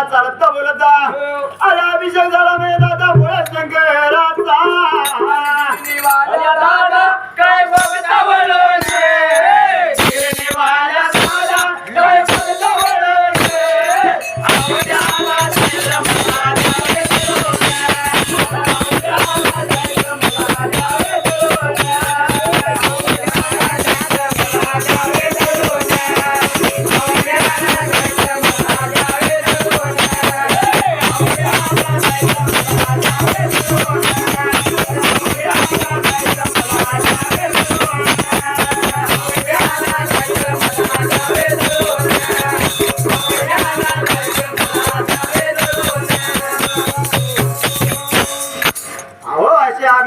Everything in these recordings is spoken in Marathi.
आज मी दादा चालत बोलता अरे अभिषेक झाला मी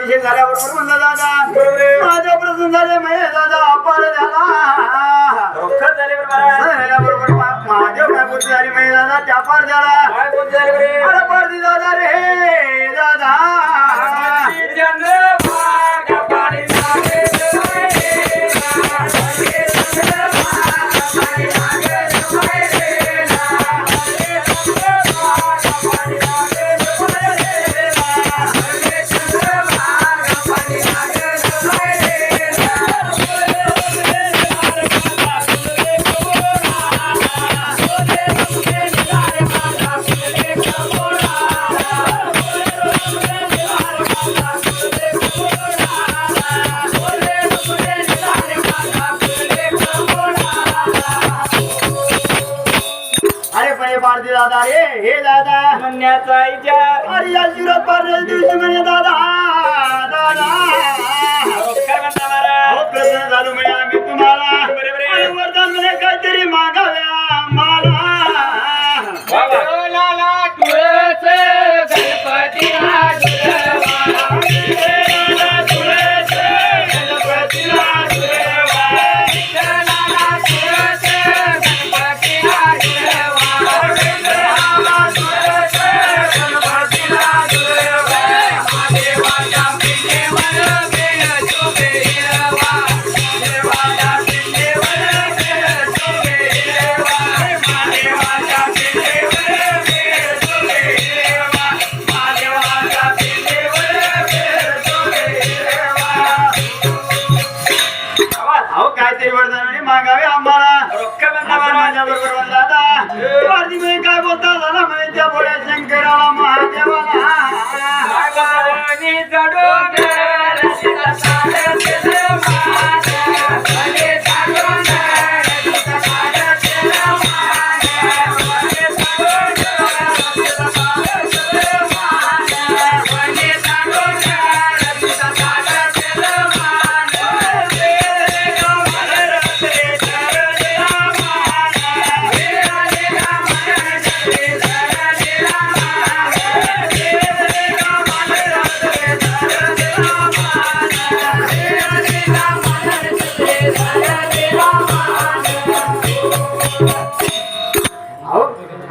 अभिषेक झाल्याबरोबर म्हणलं दादा माझ्या प्रसन्न झाले मी दादा अपार झाला. खरोखर झाले बरं महाराज झाल्याबरोबर मा- महादेव काय बोलते झाली मी दादा त्या पार झाला. काय बोलते अरे पारदी दादा रे. दादा रे हे दादा. म्हणण्याचा विचार अरे या शिरात पारण्याच्या दिवशी म्हणे दादा. दादा. खरोखर म्हणता महाराज? अहो, प्रसन्न झालो म्हणे आम्ही तुम्हाला. बरोबर माझ्या बरोबर म्हणला दादा पारदी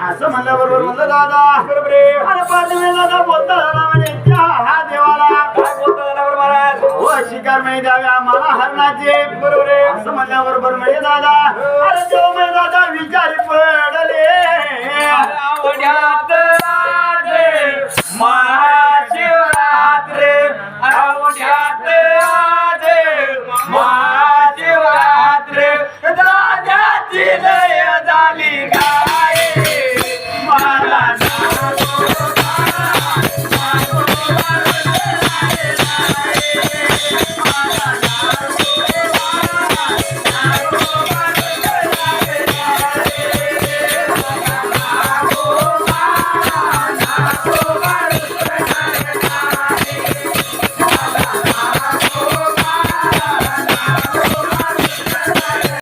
असं म्हणल्याबरोबर म्हणलं दादा बरोबर. अरे म्हणे दादा बोलता झाला म्हणे त्या हा देवाला. काय बोलतो झाला बरं महाराज? हो शिकार नाही द्यावे आम्हाला हरणाचे. बरोबर असं म्हणल्याबरोबर म्हणजे दादा अरे देव मी दादा विचारी पडले. आवड्यात